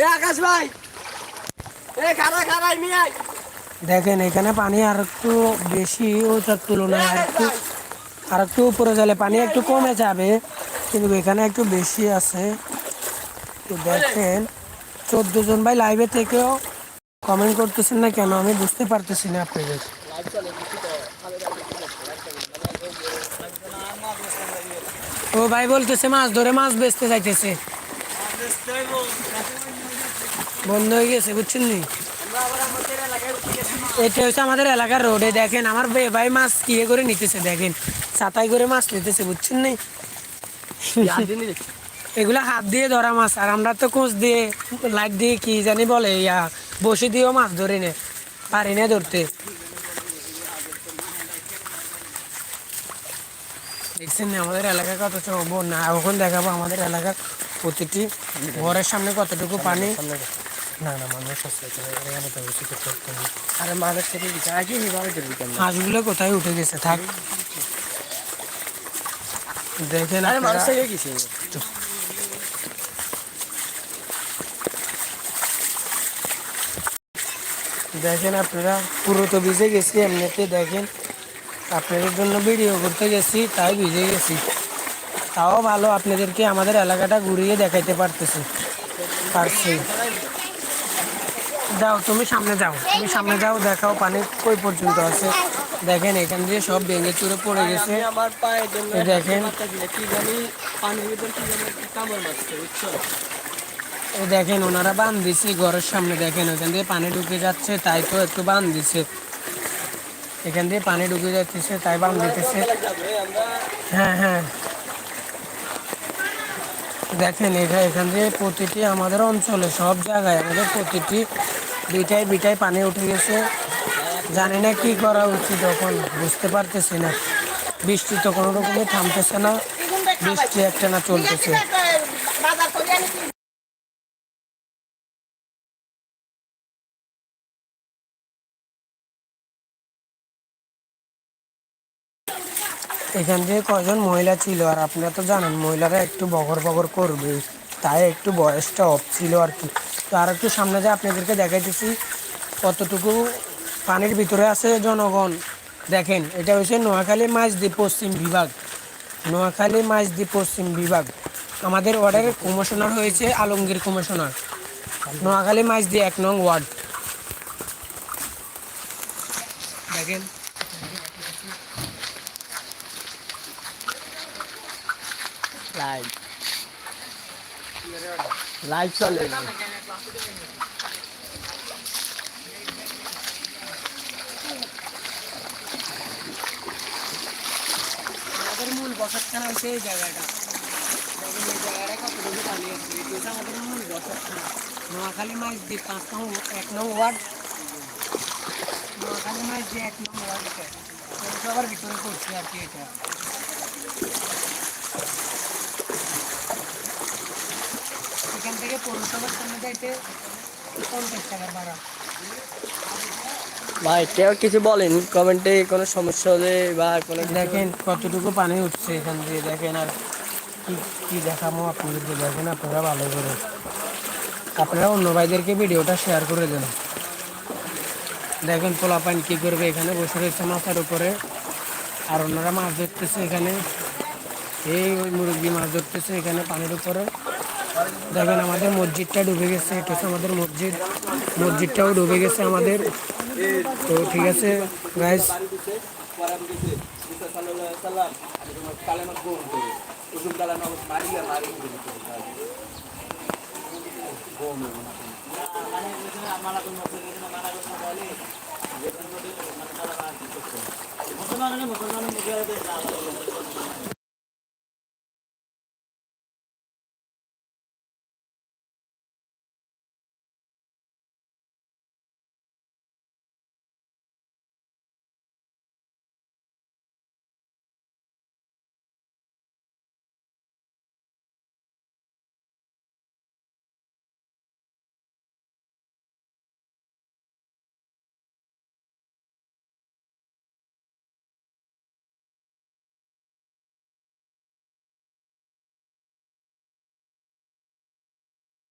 এ আকাশ ভাই। এ খারা খারাই নিয়ে দেখেন এখানে পানি আর একটু বেশি ওটার তুলনায় আর একটু আর একটু উপরে গেলে পানি একটু কমে যাবে কিন্তু এখানে একটু বেশি আছে। তো দেখেন চোদ্দ জন ভাই লাইভে থেকেও কমেন্ট করতেছেন না কেন? আমি বুঝতে পারতেছি না আপনাদের। ও ভাই বলতেছে মাছ ধরে মাছ বেচতে যাইতেছে। বন্ধ হয়ে গেছে, বুঝছেন নি? এটা হচ্ছে আমাদের এলাকার রোডে, দেখেন, আমার ভাই মাছ কিয়ে করে নিতেছে, দেখেন। ছাতাই করে মাছ নিতেছে, বুঝছেন নি? এগুলা হাত দিয়ে ধরা মাছ, আর আমরা তো কোচ দিয়ে, লাইট দিয়ে কি জানি বলে, ইয়া, বসে দিয়েও মাছ ধরে নে, পারি না ধরতে। দেখছেন আমাদের এলাকা কত বন্যা এখন দেখাবো আমাদের এলাকার প্রতিটি ঘরের সামনে কতটুকু পানি। না না মানুষ আছে। আরে মানুষ থেকে হাঁসগুলো কোথায় উঠে গেছে থাক। দেখেন আরে মানুষ থেকে দেখেন আপনারা পুরো তো ভিজে গেছি এমনিতে দেখেন। আপনাদের জন্য ভিডিও করতে গেছি তাই ভিজে গেছি। তাও ভালো আপনাদেরকে আমাদের এলাকাটা ঘুরিয়ে দেখাইতে পারতেছি। পারছি। যাও তুমি সামনে যাও তুমি সামনে যাও দেখাও পানি কই পর্যন্ত আছে। দেখেন এখান দিয়ে সব ভেঙে চুরে পড়ে গেছে। দেখেন। দেখেন ওনারা বান দিছে ঘরের সামনে দেখেন ওখান দিয়ে পানি ঢুকে যাচ্ছে তাই তো একটু বান দিছে। এখান দিয়ে পানি ঢুকে যাচ্ছে, তাই বান দিতেছে। হ্যাঁ হ্যাঁ। দেখেন, এটা এখান দিয়ে প্রতিটি আমাদের অঞ্চলে, সব জায়গায় আমাদের প্রতিটি বিটায় বিটায় পানি উঠে গেছে। জানি না কি করা উচিত এখন, বুঝতে পারতেছি না। বৃষ্টি তো কোনো রকমই থামতেছে না, বৃষ্টি একটা না চলতেছে। এখান থেকে কয়জন মহিলা ছিল? আর আপনারা তো জানেন, মহিলারা একটু বগর বগর করবে। তাই একটু বয়সটা অফ ছিল আর কি। তো আর একটু সামনে যে আপনাদেরকে দেখাইতেছি, কতটুকু পানির ভিতরে আছে জনগণ? দেখেন, এটা হচ্ছে নোয়াখালী মাঝদ্বীপ পশ্চিম বিভাগ। নোয়াখালী মাঝদ্বীপ পশ্চিম বিভাগ। আমাদের ওয়ার্ডের কমিশনার হয়েছে আলমগীর কমিশনার। নোয়াখালী মাঝদ্বীপ এক নং ওয়ার্ড। দেখেন লাইভ লাইভ চলে আমাদের মূল বসাতখানা হচ্ছে এই জায়গাটা দেখেন এই জায়গাটা কতটুকু পানি আছে এটা হচ্ছে আমাদের মূল বসাতখানা নোয়াখালী মাছ দিয়ে পাঁচ নং এক নং ওয়ার্ড নোয়াখালী মাছ দিয়ে এক নং ওয়ার্ড এটা পৌরসভার ভিতরে করছে আর কি এটা এখান থেকে পৌরসভার সামনে যাইতে পঞ্চাশ টাকার ভাড়া ভাই কেউ কিছু বলেন? কমেন্টে কোনো সমস্যা হলে বা কোনো দেখেন কতটুকু পানি উঠছে এখান দিয়ে দেখেন আর কি কি দেখামো আপনাদেরকে? দেখেন আপনারা ভালো করে। আপনারা অন্য ভাইদেরকে ভিডিওটা শেয়ার করে দেন। দেখেন পোলা পানি কী করবে? এখানে বসে রয়েছে মাথার উপরে। আর অন্যরা মাছ ধরতেছে এখানে। এই ওই মুরব্বী মাছ ধরতেছে এখানে পানির উপরে। দেখেন আমাদের মসজিদটা ডুবে গেছে, এটা হচ্ছে আমাদের মসজিদ। মসজিদটাও ডুবে গেছে আমাদের। তো ঠিক আছে গাইজ